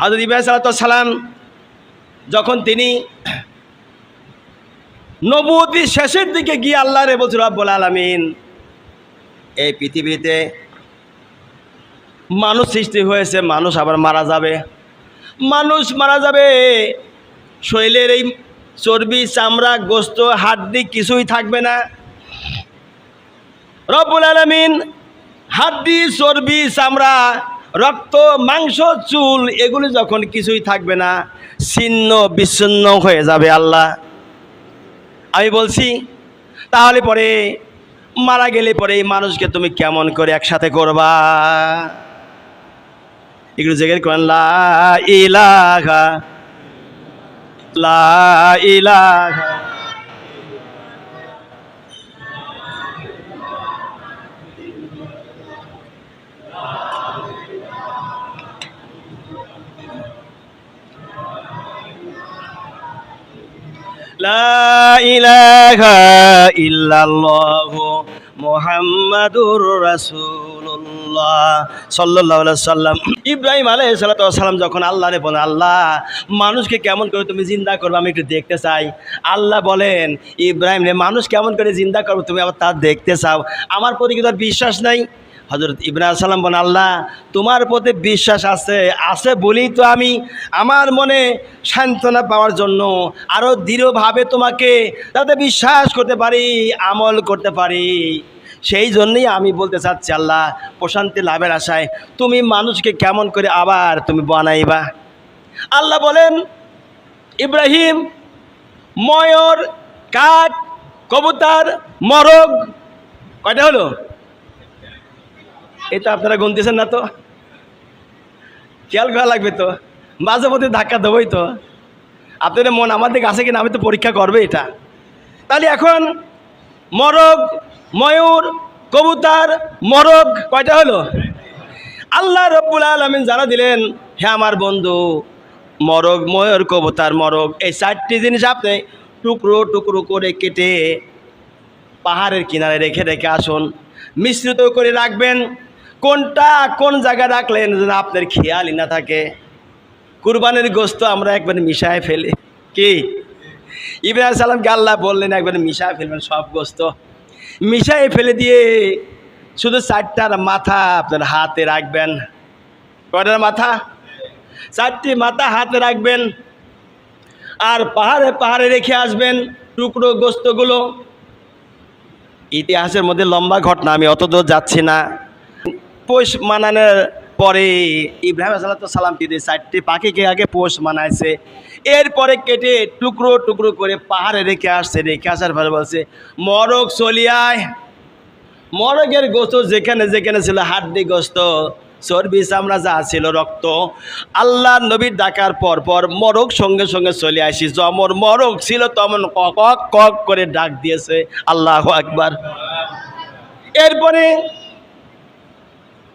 হাজর ইব্রাহিম সালাম যখন তিনি নবতী শেষের দিকে গিয়ে আল্লাহ রে বলছিল, রব্বুল আলমিন, এই পৃথিবীতে মানুষ সৃষ্টি হয়েছে, মানুষ আবার মারা যাবে। মানুষ মারা যাবে। শরীরের এই চর্বি, চামড়া, গোস্ত, হাড্ডি কিছুই থাকবে না। রব্বুল আলমিন হাড্ডি, চর্বি, চামড়া রক্ত, মাংস, চুল, এগুলি যখন কিছুই থাকবে না, ছিন্ন, বিচ্ছিন্ন হয়ে যাবে আল্লাহ। আমি বলছি, তাহলে পরে, মারা গেলে পরে মানুষকে তুমি কেমন করে একসাথে করবা? এগুলো জেগে করেন, লা ইলাহা লা ইলাহা। লা ইলাহা ইল্লাল্লাহ মুহাম্মাদুর রাসূলুল্লাহ সাল্লাল্লাহু আলাইহি সাল্লাম ইব্রাহিম আলাইহিস সালাতু সালাম যখন আল্লাহরে বলেন আল্লাহ, মানুষকে কেমন করে তুমি জিন্দা করবে আমি একটু দেখতে চাই। আল্লাহ বলেন, ইব্রাহিম রে, মানুষ কেমন করে জিন্দা করবে তুমি আবার তা দেখতে চাও? আমার প্রতি তোর বিশ্বাস নাই? হজরত ইব্রাহিম সালাম বলেন, আল্লাহ, তোমার প্রতি বিশ্বাস আছে আছে বলেই তো আমি আমার মনে সান্ত্বনা পাওয়ার জন্য আরও দৃঢ়ভাবে তোমাকে তাতে বিশ্বাস করতে পারি, আমল করতে পারি। সেই জন্যই আমি বলতে চাচ্ছি, আল্লাহ, প্রশান্তি লাভের আশায় তুমি মানুষকে কেমন করে আবার তুমি বানাইবা? আল্লাহ বলেন, ইব্রাহিম, ময়র কাক কবুতার, মরগ, কয়টা হলো? এটা আপনারা গুনতেছেন না তো। খেয়াল করা লাগবে তো। মাঝে মধ্যে ধাক্কা দেবই তো। আপনাদের মন আমার দিকে আছে কিনা আমি তো পরীক্ষা করবে এটা। তাহলে এখন মরগ, ময়ূর, কবুতর, মরগ কয়টা হলো? আল্লাহ রব্বুল আলমিন জানা দিলেন হ্যাঁ আমার বন্ধু, মরগ, ময়ূর, কবুতর, মরগ, এই চারটি জিনিস আপনি টুকরো টুকরো করে কেটে পাহাড়ের কিনারে রেখে রেখে আসুন। মিশ্রিত করে রাখবেন। কোনটা কোন জায়গায় রাখলেন যেন আপনার খেয়ালই না থাকে? কুরবানের গোস্ত আমরা একবার মিশায় ফেলি। কি? ইব্রাহিম সালামকে আল্লাহ বললেন, একবার মিশায় ফেলবেন সব গোস্ত মিশায় ফেলে দিয়ে শুধু চারটার মাথা আপনার হাতে রাখবেন। কয়টার মাথা? চারটি মাথা হাতে রাখবেন আর পাহাড়ে পাহাড়ে রেখে আসবেন টুকরো গোস্তগুলো ইতিহাসের মধ্যে লম্বা ঘটনা, আমি অত দূর যাচ্ছি না। পোষ মানানোর পরে ইব্রাহিম সালাম দিয়ে চারটি পাখিকে আগে পোষ মানাইছে। এরপরে কেটে টুকরো টুকরো করে পাহাড়ে রেখে আসছে, রেখে আসার পরে বলছে, মরক চলিয়ায় মরগের গোস্ত যেখানে যেখানে ছিল, হাড্ডি গোস্ত, চর্বি চামড়া যা ছিল, রক্ত। আল্লাহ নবীর ডাকার পর পর মরক সঙ্গে সঙ্গে চলে আসি। যমর মরক ছিল তমন কক কক করে ডাক দিয়েছে, আল্লাহ একবার এরপরে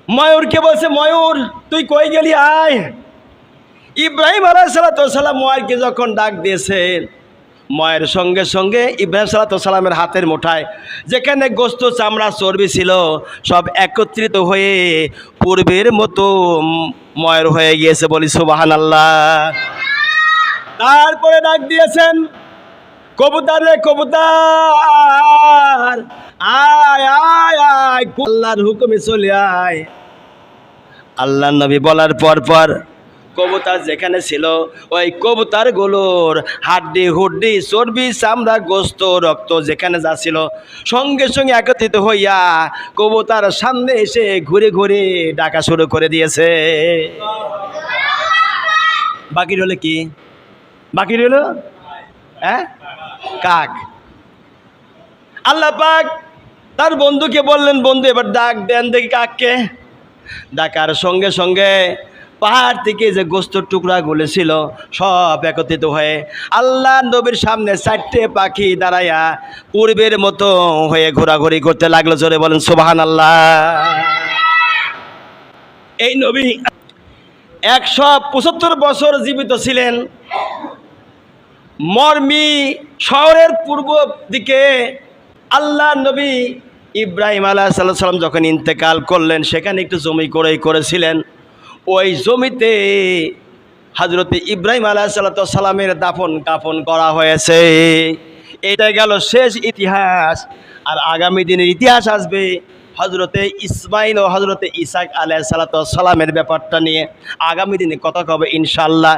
ময়ূরকে বলছে ময়ূর তুই কই গেলি আয় ইব্রাহিম আলাইসালাম ময়ূরকে যখন ডাক দিয়েছে ময়ের সঙ্গে সঙ্গে ইব্রাহিম সালামের হাতের মুঠায় যেখানে গোস্ত চামড়া চর্বি ছিল সব একত্রিত হয়ে পূর্বের মতো ময়ের হয়ে গিয়েছে বলি সুবাহান আল্লাহ তারপরে ডাক দিয়েছেন কবুতার রে কবুতার আয় আয় আয় আল্লাহর হুকুমে চলে আয় আল্লাহ নবী বলার পর পর কবুতার যেখানে ছিল, ওই কবুতরগুলোর হাড্ডি, হুড্ডি, চর্বি, চামড়া, গোস্ত, রক্ত যেখানে যা ছিল সঙ্গে সঙ্গে একত্রিত হইয়া কবুতার সামনে এসে ঘুরে ঘুরে ডাকা শুরু করে দিয়েছে। বাকি রইল কি? বাকি রইল? হ্যাঁ? কাক। আল্লাহ পাক তার বন্ধুকে বললেন, বন্ধু, এবার ডাক দেন দেখি কাককে। ডাকার সঙ্গে সঙ্গে পাহাড় থেকে যে গোস্তর টুকরাগুলো ছিল সব একত্রিত হয়ে আল্লাহ নবীর সামনে চারটে পাখি দাঁড়াইয়া পূর্বের মতো হয়ে ঘোরাঘুরি করতে লাগল। জোরে বলেন সোবাহান আল্লাহ এই নবী একশো পঁচাত্তর বছর জীবিত ছিলেন। মর্মি শহরের পূর্ব দিকে আল্লাহ নবী ইব্রাহিম আলাহ সাল্লাম যখন ইন্তেকাল করলেন, সেখানে একটু জমি করেই করেছিলেন। ওই জমিতে হজরতে ইব্রাহিম আলাহ সালামের দাফন কাফন করা হয়েছে। এটা গেল শেষ ইতিহাস। আর আগামী দিনের ইতিহাস আসবে হজরতে ইসমাইল ও হজরতে ইসাক আলাহ সালামের ব্যাপারটা নিয়ে। আগামী দিনে কথা কবে? ইনশাল্লাহ